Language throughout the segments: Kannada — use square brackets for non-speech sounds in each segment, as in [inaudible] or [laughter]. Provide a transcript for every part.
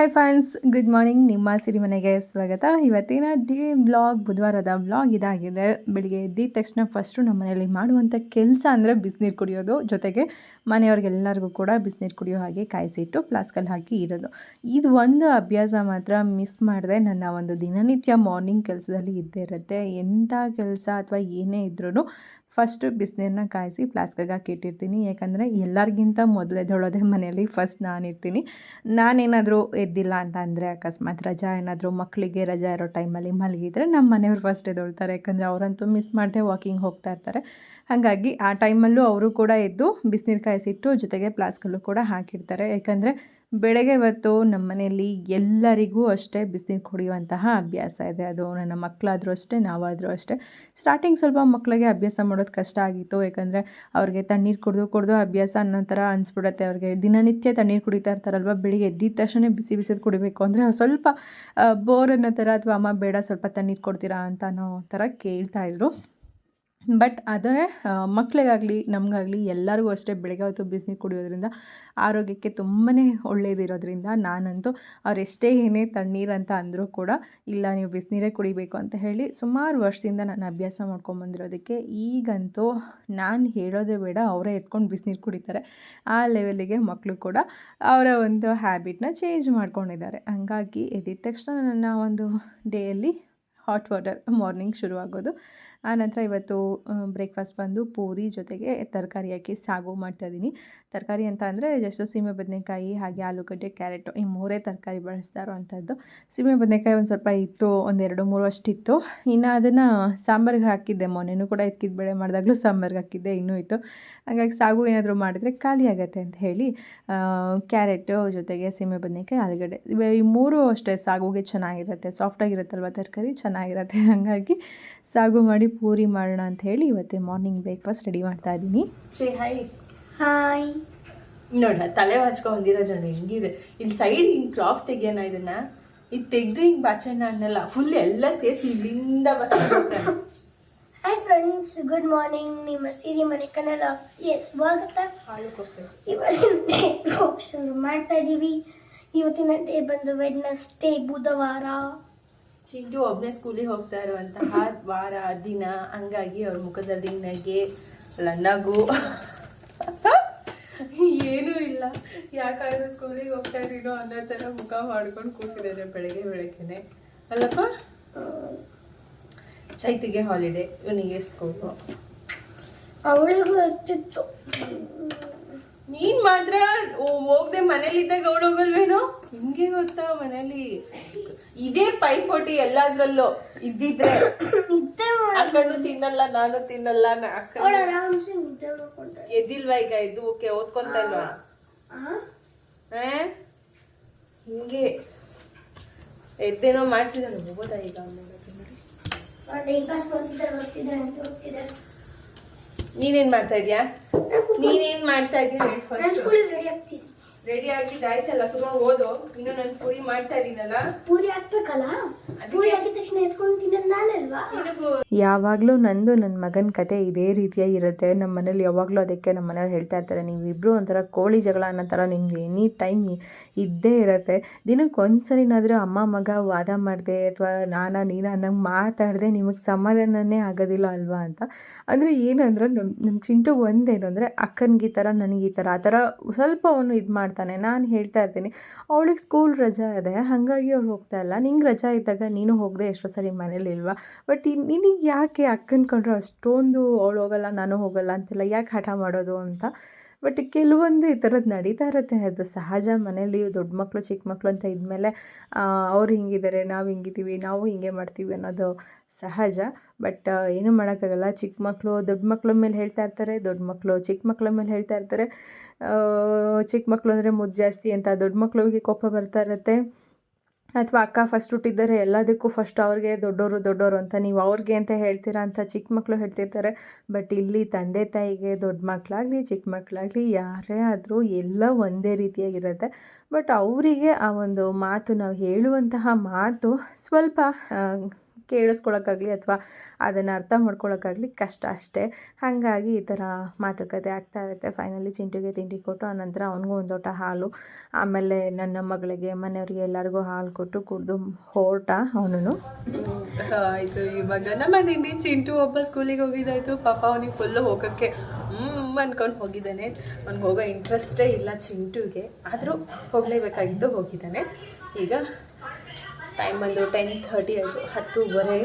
ಹಾಯ್ ಫ್ಯಾನ್ಸ್ ಗುಡ್ ಮಾರ್ನಿಂಗ್ ನಿಮ್ಮ ಸಿರಿಮನೆಗೆ ಸ್ವಾಗತ. ಇವತ್ತಿನ ಡೇ ಬ್ಲಾಗ್ ಬುಧವಾರದ ಬ್ಲಾಗ್ ಇದಾಗಿದೆ. ಬೆಳಿಗ್ಗೆ ಎದ್ದಿದ ತಕ್ಷಣ ಫಸ್ಟು ನಮ್ಮ ಮನೆಯಲ್ಲಿ ಮಾಡುವಂಥ ಕೆಲಸ ಅಂದರೆ ಬಿಸಿನೀರು ಕುಡಿಯೋದು. ಜೊತೆಗೆ ಮನೆಯವ್ರಿಗೆಲ್ಲರಿಗೂ ಕೂಡ ಬಿಸಿನೀರು ಕುಡಿಯೋ ಹಾಗೆ ಕಾಯಿಸಿಟ್ಟು ಫ್ಲಾಸ್ಕಲ್ಲಿ ಹಾಕಿ ಇಡೋದು. ಇದು ಒಂದು ಅಭ್ಯಾಸ ಮಾತ್ರ ಮಿಸ್ ಮಾಡಿದೆ. ನನ್ನ ಒಂದು ದಿನನಿತ್ಯ ಮಾರ್ನಿಂಗ್ ಕೆಲಸದಲ್ಲಿ ಇದ್ದೇ ಇರುತ್ತೆ. ಎಂಥ ಕೆಲಸ ಅಥವಾ ಏನೇ ಇದ್ರೂ ಫಸ್ಟು ಬಿಸಿನೀರನ್ನ ಕಾಯಿಸಿ ಪ್ಲಾಸ್ಕಾಗ ಹಾಕಿ ಇಟ್ಟಿರ್ತೀನಿ. ಯಾಕಂದರೆ ಎಲ್ಲರಿಗಿಂತ ಮೊದಲು ಎದ್ದೊಳೋದೇ ಮನೆಯಲ್ಲಿ ಫಸ್ಟ್ ನಾನು ಇರ್ತೀನಿ ನಾನೇನಾದರೂ ಎದ್ದಿಲ್ಲ ಅಂತ ಅಂದರೆ ಅಕಸ್ಮಾತ್ ರಜಾ ಏನಾದರೂ ಮಕ್ಕಳಿಗೆ ರಜಾ ಇರೋ ಟೈಮಲ್ಲಿ ಮಲಗಿದ್ರೆ ನಮ್ಮ ಮನೆಯವ್ರು ಫಸ್ಟ್ ಎದ್ದೊಳ್ತಾರೆ. ಯಾಕಂದರೆ ಅವರಂತೂ ಮಿಸ್ ಮಾಡದೆ ವಾಕಿಂಗ್ ಹೋಗ್ತಾ ಇರ್ತಾರೆ. ಹಾಗಾಗಿ ಆ ಟೈಮಲ್ಲೂ ಅವರು ಕೂಡ ಎದ್ದು ಬಿಸಿನೀರು ಕಾಯಿಸಿಟ್ಟು ಜೊತೆಗೆ ಪ್ಲಾಸ್ಕಲ್ಲೂ ಕೂಡ ಹಾಕಿರ್ತಾರೆ ಯಾಕಂದರೆ ಬೆಳಗ್ಗೆ ಹೊತ್ತು ನಮ್ಮ ಮನೆಯಲ್ಲಿ ಎಲ್ಲರಿಗೂ ಅಷ್ಟೇ ಬಿಸಿನೀರು ಕುಡಿಯುವಂತಹ ಅಭ್ಯಾಸ ಇದೆ. ಅದು ನನ್ನ ಮಕ್ಕಳಾದರೂ ಅಷ್ಟೇ, ನಾವಾದರೂ ಅಷ್ಟೇ. ಸ್ಟಾರ್ಟಿಂಗ್ ಸ್ವಲ್ಪ ಮಕ್ಕಳಿಗೆ ಅಭ್ಯಾಸ ಮಾಡೋದು ಕಷ್ಟ ಆಗಿತ್ತು. ಯಾಕಂದರೆ ಅವ್ರಿಗೆ ತಣ್ಣೀರು ಕುಡಿದು ಕುಡಿದು ಅಭ್ಯಾಸ ಅನ್ನೋ ಥರ ಅನಿಸ್ಬಿಡುತ್ತೆ. ಅವ್ರಿಗೆ ದಿನನಿತ್ಯ ತಣ್ಣೀರು ಕುಡಿತಾ ಇರ್ತಾರಲ್ವ? ಬೆಳಿಗ್ಗೆ ಎದ್ದಿದ ತಕ್ಷಣ ಬಿಸಿ ಬಿಸಿದು ಕುಡಿಬೇಕು ಅಂದರೆ ಸ್ವಲ್ಪ ಬೋರ್ ಅನ್ನೋ ಥರ ಅಥವಾ ಅಮ್ಮ, ಬೇಡ ಸ್ವಲ್ಪ ತಣ್ಣೀರು ಕೊಡ್ತೀರಾ ಅಂತ ಅನ್ನೋ ಥರ ಕೇಳ್ತಾಯಿದ್ರು ಬಟ್ ಅದೇ ಮಕ್ಕಳಿಗಾಗಲಿ ನಮಗಾಗಲಿ ಎಲ್ಲರಿಗೂ ಅಷ್ಟೇ ಬೆಳಗ್ಗೆ ಹೊತ್ತು ಬಿಸಿನೀರು ಕುಡಿಯೋದ್ರಿಂದ ಆರೋಗ್ಯಕ್ಕೆ ತುಂಬಾ ಒಳ್ಳೆಯದಿರೋದ್ರಿಂದ ನಾನಂತೂ ಅವರೆಷ್ಟೇ ಏನೇ ತಣ್ಣೀರು ಅಂತ ಅಂದರೂ ಕೂಡ ಇಲ್ಲ, ನೀವು ಬಿಸಿನೀರೇ ಕುಡಿಬೇಕು ಅಂತ ಹೇಳಿ ಸುಮಾರು ವರ್ಷದಿಂದ ನಾನು ಅಭ್ಯಾಸ ಮಾಡ್ಕೊಂಬಂದಿರೋದಕ್ಕೆ ಈಗಂತೂ ನಾನು ಹೇಳೋದೇ ಬೇಡ, ಅವರೇ ಎತ್ಕೊಂಡು ಬಿಸಿನೀರು ಕುಡಿತಾರೆ. ಆ ಲೆವೆಲಿಗೆ ಮಕ್ಕಳು ಕೂಡ ಅವರ ಒಂದು ಹ್ಯಾಬಿಟ್ನ ಚೇಂಜ್ ಮಾಡ್ಕೊಂಡಿದ್ದಾರೆ. ಹಂಗಾಗಿ ಎದ್ದಿದ ತಕ್ಷಣ ನನ್ನ ಒಂದು ಡೇಯಲ್ಲಿ ಹಾಟ್ ವಾಟರ್ ಮಾರ್ನಿಂಗ್ ಶುರುವಾಗೋದು. ಆನಂತರ ಇವತ್ತು ಬ್ರೇಕ್ಫಾಸ್ಟ್ ಬಂದು ಪೂರಿ ಜೊತೆಗೆ ತರಕಾರಿ ಹಾಕಿ ಸಾಗು ಮಾಡ್ತಾಯಿದ್ದೀನಿ ತರಕಾರಿ ಅಂತ ಅಂದರೆ ಜಸ್ಟ್ ಸೀಮೆ ಬದನೆಕಾಯಿ ಹಾಗೆ ಆಲೂಗಡ್ಡೆ, ಕ್ಯಾರೆಟು ಈ ಮೂರೇ ತರಕಾರಿ ಬಳಸ್ತಾರೋ ಅಂಥದ್ದು ಸೀಮೆ ಬದನೆಕಾಯಿ ಒಂದು ಸ್ವಲ್ಪ ಇತ್ತು ಒಂದೆರಡು ಮೂರು ಅಷ್ಟಿತ್ತು ಇನ್ನು ಅದನ್ನು ಸಾಂಬಾರಿಗೆ ಹಾಕಿದ್ದೆ ಮೊನ್ನೆನೂ ಕೂಡ ಎತ್ಕಿದ ಬೇಳೆ ಮಾಡಿದಾಗಲೂ ಸಾಂಬಾರಿಗೆ ಹಾಕಿದ್ದೆ, ಇನ್ನೂ ಇತ್ತು. ಹಾಗಾಗಿ ಸಾಗು ಏನಾದರೂ ಮಾಡಿದ್ರೆ ಖಾಲಿ ಆಗುತ್ತೆ ಅಂತ ಹೇಳಿ ಕ್ಯಾರೆಟು ಜೊತೆಗೆ ಸೀಮೆ ಬದನೆಕಾಯಿ, ಆಲೂಗಡ್ಡೆ. ಈ ಮೂರು ಅಷ್ಟೇ ಸಾಗುಗೆ ಚೆನ್ನಾಗಿರುತ್ತೆ. ಸಾಫ್ಟಾಗಿರುತ್ತಲ್ವ ತರಕಾರಿ? ಚೆನ್ನಾಗಿರುತ್ತೆ. ಹಾಗಾಗಿ ಸಾಗು ಮಾಡಿ ಪೂರಿ ಮಾಡೋಣ ಅಂತ ಹೇಳಿ ಇವತ್ತೇ ಮಾರ್ನಿಂಗ್ ಬ್ರೇಕ್ಫಾಸ್ಟ್ ರೆಡಿ ಮಾಡ್ತಾ ಇದ್ದೀನಿ. ಸೇ ಹಾಯ್ ಹಾಯ್ ನೋಡ ತಲೆ ಬಾಚ್ಕೊಂಡು ಬಂದಿರೋದು ನೋಡಿ ಹೆಂಗಿದೆ. ಇಲ್ಲಿ ಸೈಡ್ ಹಿಂಗೆ ಕ್ರಾಫ್ ತೆಗಿಯೋಣ ಇದನ್ನ? ಇದು ತೆಗೆದು ಹಿಂಗೆ ಬಾಚಣ್ಣ ಅನ್ನಲ್ಲ ಫುಲ್ ಎಲ್ಲ ಸೇರಿಸಿ ಇಲ್ಲಿಂದ ಬಾಚ್ಕೊಂಡು ಹಾಯ್ ಫ್ರೆಂಡ್ಸ್ ಗುಡ್ ಮಾರ್ನಿಂಗ್ ನಿಮ್ಮ ಸೀರಿ ಮನೆ ಕನ್ನಡ ಎಸ್ ಸ್ವಾಗತ. ಇವತ್ತಿನ ಶುರು ಮಾಡ್ತಾ ಇದ್ದೀವಿ ಇವತ್ತಿನ ಡೇ ಬಂದು ವೆಡ್ನಸ್ಡೇ ಬುಧವಾರ. ಚಿಂಟು ಒಬ್ಬನೇ ಸ್ಕೂಲಿಗೆ ಹೋಗ್ತಾ ಇರುವಂತಹ ವಾರ ದಿನ. ಹಂಗಾಗಿ ಅವ್ರ ಮುಖದಲ್ಲಿ ನಗೆ ನಗು ಏನೂ ಇಲ್ಲ. ಯಾಕಾದ್ರೂ ಸ್ಕೂಲಿಗೆ ಹೋಗ್ತಾ ಇದ್ದೀನೋ ಅನ್ನೋ ಥರ ಮುಖ ಮಾಡ್ಕೊಂಡು ಕೂತಿದ್ದಾರೆ ಬೆಳಗ್ಗೆ ಬೆಳಗ್ಗೆನೆ. ಅಲ್ಲಪ್ಪ? ಚೈತಿಗೆ ಹಾಲಿಡೇ ಇವನಿಗೆ ಸ್ಕೂಲು ಅವಳಿಗೂ ಹಚ್ಚಿತ್ತು ನೀನ್ ಮಾತ್ರ ಹೋಗದೆ ಮನೇಲಿದ್ದಾಗ ಅವಳು ಹೋಗಲ್ವೇನೋ? ಹಿಂಗೆ ಗೊತ್ತಾ ಮನೇಲಿ? ಇದೇ ಪೈಪೋಟಿ ಎಲ್ಲಾದ್ರಲ್ಲೂ ಇದ್ದಿದ್ರೆ. [coughs] ಅಕ್ಕನು ತಿನ್ನಲ್ಲ ನಾನು ತಿನ್ನಲ್ಲ ಅಕ್ಕ ಎದ್ದಿಲ್ವಾ ಈಗ ಇದು ಓಕೆ ಓದ್ಕೊಂತ ಇಲ್ವಾ? ಹಿಂಗೆ. ಎದ್ದೇನೋ ಮಾಡ್ತಿದ್ದಾನೆ ಹೋಗೋದಾ ಈಗ ನೀನೇನ್ ಮಾಡ್ತಾ ಇದ್ಯಾ? ನೀನೇನ್ ಮಾಡ್ತಾ ಇದೀಯ? ರೆಡಿ ಆಗಿದ್ದ ಆಯ್ತಲ್ಲ? ತುಂಬಾ ಓದು. ಇನ್ನು ನಾನು ಪೂರಿ ಮಾಡ್ತಾ ಇದೀನಲ್ಲ ಪೂರಿ ಹಾಕ್ಬೇಕಲ್ಲ? ಪೂರಿ ಹಾಕಿದ ತಕ್ಷಣ ಎತ್ಕೊಂಡು ತಿನ್ನೋದು ನಾನಲ್ವಾ? ಯಾವಾಗಲೂ ನಂದು ನನ್ನ ಮಗನ ಕತೆ ಇದೇ ರೀತಿಯ ಇರುತ್ತೆ. ನಮ್ಮ ಮನೇಲಿ ಯಾವಾಗಲೂ ಅದಕ್ಕೆ ನಮ್ಮ ಮನೆಯವ್ರು ಹೇಳ್ತಾ ಇರ್ತಾರೆ ನೀವಿಬ್ಬರು ಒಂಥರ ಕೋಳಿ ಜಗಳ ಅನ್ನೋ ಥರ ನಿಮ್ಗೆ ಎನಿ ಟೈಮ್ ಇದ್ದೇ ಇರುತ್ತೆ. ದಿನಕ್ಕೆ ಒಂದ್ಸರಿನಾದರೂ ಅಮ್ಮ ಮಗ ವಾದ ಮಾಡಿದೆ ಅಥವಾ ನಾನಾ ನೀನಾ ನಂಗೆ ಮಾತಾಡಿದೆ ನಿಮಗೆ ಸಮಾಧಾನನೇ ಆಗೋದಿಲ್ಲ ಅಲ್ವಾ ಅಂತ. ಅಂದರೆ ಏನಂದ್ರೆ ನಮ್ಮ ನಮ್ಮ ಚಿಂಟು ಒಂದೇನು ಅಂದರೆ ಅಕ್ಕನಿಗೆ ಈ ಥರ ನನಗೆ ಈ ಥರ ಆ ಥರ ಸ್ವಲ್ಪ ಅವನು ಇದು ಮಾಡ್ತಾನೆ. ನಾನು ಹೇಳ್ತಾ ಇರ್ತೀನಿ, ಅವಳಿಗೆ ಸ್ಕೂಲ್ ರಜಾ ಇದೆ, ಹಾಗಾಗಿ ಅವಳು ಹೋಗ್ತಾ ಇಲ್ಲ. ನಿಂಗೆ ರಜಾ ಇದ್ದಾಗ ನೀನು ಹೋಗದೆ ಎಷ್ಟೋ ಸರಿ ಮನೇಲಿ ಇಲ್ವಾ? ಬಟ್ ನಿನಗೆ ಯಾಕೆ ಅಕ್ಕನ ಕಂಡ್ರೆ ಅಷ್ಟೊಂದು ಅವಳು ಹೋಗಲ್ಲ, ನಾನು ಹೋಗಲ್ಲ ಅಂತೆಲ್ಲ ಯಾಕೆ ಹಠ ಮಾಡೋದು ಅಂತ? ಬಟ್ ಕೆಲವೊಂದು ಈ ಥರದ್ದು ನಡೀತಾ ಇರುತ್ತೆ. ಅದು ಸಹಜ ಮನೇಲಿ ದೊಡ್ಡ ಮಕ್ಕಳು ಚಿಕ್ಕ ಮಕ್ಕಳು ಅಂತ ಇದ್ಮೇಲೆ ಅವ್ರು ಹಿಂಗಿದ್ದಾರೆ ನಾವು ಹಿಂಗಿದ್ದೀವಿ ನಾವು ಹಿಂಗೆ ಮಾಡ್ತೀವಿ ಅನ್ನೋದು ಸಹಜ. ಬಟ್ ಏನೂ ಮಾಡೋಕ್ಕಾಗಲ್ಲ. ಚಿಕ್ಕ ಮಕ್ಕಳು ದೊಡ್ಡ ಮಕ್ಕಳ ಮೇಲೆ ಹೇಳ್ತಾ ಇರ್ತಾರೆ, ದೊಡ್ಡ ಮಕ್ಕಳು ಚಿಕ್ಕ ಮಕ್ಕಳ ಮೇಲೆ ಹೇಳ್ತಾ ಇರ್ತಾರೆ. ಚಿಕ್ಕ ಮಕ್ಕಳು ಅಂದರೆ ಮುದ್ದು ಜಾಸ್ತಿ ಅಂತ ದೊಡ್ಡ ಮಕ್ಕಳಿಗೆ ಕೋಪ ಬರ್ತಾ ಇರುತ್ತೆ. ಅಥವಾ ಅಕ್ಕ ಫಸ್ಟ್ ಹುಟ್ಟಿದ್ದಾರೆ ಎಲ್ಲದಕ್ಕೂ ಫಸ್ಟ್ ಅವ್ರಿಗೆ ದೊಡ್ಡವರು ದೊಡ್ಡವರು ಅಂತ ನೀವು ಅವ್ರಿಗೆ ಅಂತ ಹೇಳ್ತೀರಾ ಅಂತ ಚಿಕ್ಕ ಮಕ್ಕಳು ಹೇಳ್ತಿರ್ತಾರೆ. ಬಟ್ ಇಲ್ಲಿ ತಂದೆ ತಾಯಿಗೆ ದೊಡ್ಡ ಮಕ್ಕಳಾಗಲಿ ಚಿಕ್ಕ ಮಕ್ಕಳಾಗಲಿ ಯಾರೇ ಆದರೂ ಎಲ್ಲ ಒಂದೇ ರೀತಿಯಾಗಿರುತ್ತೆ. ಬಟ್ ಅವರಿಗೆ ಆ ಒಂದು ಮಾತು ನಾವು ಹೇಳುವಂತಹ ಮಾತು ಸ್ವಲ್ಪ ಕೇಳಿಸ್ಕೊಳಕ್ಕಾಗಲಿ ಅಥವಾ ಅದನ್ನು ಅರ್ಥ ಮಾಡ್ಕೊಳಕ್ಕಾಗಲಿ ಕಷ್ಟ ಅಷ್ಟೇ. ಹಾಗಾಗಿ ಈ ಥರ ಮಾತುಕತೆ ಆಗ್ತಾ ಇರುತ್ತೆ. ಫೈನಲಿ ಚಿಂಟುಗೆ ತಿಂಡಿ ಕೊಟ್ಟು, ಆನಂತರ ಅವನಿಗೂ ಒಂದು ಲೋಟ ಹಾಲು, ಆಮೇಲೆ ನನ್ನ ಮಗಳಿಗೆ, ಮನೆಯವರಿಗೆ ಎಲ್ಲರಿಗೂ ಹಾಲು ಕೊಟ್ಟು ಕುಡಿದು ಹೊರಟ ಅವನು ಆಯಿತು, ಇವಾಗ ನಮ್ಮ ನಿನ್ನೆ ಚಿಂಟು ಒಬ್ಬ ಸ್ಕೂಲಿಗೆ ಹೋಗಿದ್ದಾಯ್ತು. ಪಾಪ ಅವನಿಗೆ ಫುಲ್ಲು ಹೋಗೋಕ್ಕೆ ಹ್ಞೂ ಅನ್ಕೊಂಡು ಹೋಗಿದ್ದಾನೆ. ಅವ್ನಿಗೆ ಹೋಗೋ ಇಂಟ್ರೆಸ್ಟೇ ಇಲ್ಲ ಚಿಂಟುಗೆ. ಆದರೂ ಹೋಗಲೇಬೇಕಾಗಿದ್ದು ಹೋಗಿದ್ದಾನೆ. ಈಗ ಟೈಮ್ ಬಂದು ಟೆನ್ ಥರ್ಟಿ ಆಯಿತು. ಹತ್ತುವರೆ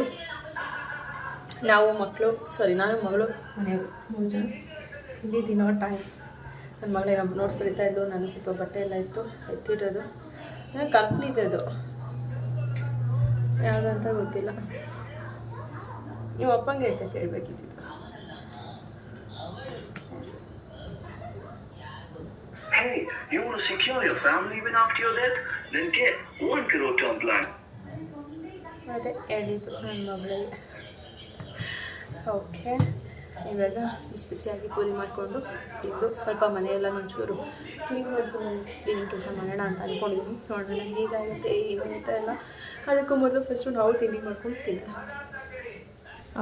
ನಾವು ಮಕ್ಕಳು ಸಾರಿ ನಾನು ಮಗಳು, ಮನೆಯವರು, ಮೂರು ಜನ. ತಿಂಡಿ ದಿನೋ ಟೈಮ್ ನನ್ನ ಮಗಳೇ ನೋಟ್ಸ್ ಬರೀತಾ ಇದ್ದು ನಾನು ಸ್ವಲ್ಪ ಬಟ್ಟೆ ಎಲ್ಲ ಇತ್ತು, ಎತ್ತಿಡೋದು. ಕಂಪ್ನಿದು ಅದು. ಯಾವುದಂತ ಗೊತ್ತಿಲ್ಲ. ನೀವು ಅಪ್ಪಂಗೆ ಐತೆ ಕೇಳಬೇಕಿತ್ತು. You want to secure your family even after your death? Then get. ಅದೇ ಹೇಳಿದ್ದು ನನ್ನ ಮಗಳಿಗೆ. ಓಕೆ, ಇವಾಗ ಬಿಸಿ ಬಿಸಿಯಾಗಿ ಪೂರಿ ಮಾಡಿಕೊಂಡು ತಿಂದು ಸ್ವಲ್ಪ ಮನೆಯೆಲ್ಲ ಒಂಚೂರು ಕ್ಲೀನ್ ಮಾಡ್ಕೊಂಡು ಕ್ಲೀನಿಂಗ್ ಕೆಲಸ ಮಾಡೋಣ ಅಂತ ಅಂದ್ಕೊಂಡಿದ್ದೀನಿ ನೋಡೋಣ ಹೇಗಾಗುತ್ತೆ ಏನು ಅಂತ ಎಲ್ಲ ಅದಕ್ಕೂ ಮೊದಲು ಫಸ್ಟು ನಾವು ತಿಂಡಿ ಮಾಡ್ಕೊಂಡು ತಿನ್ನ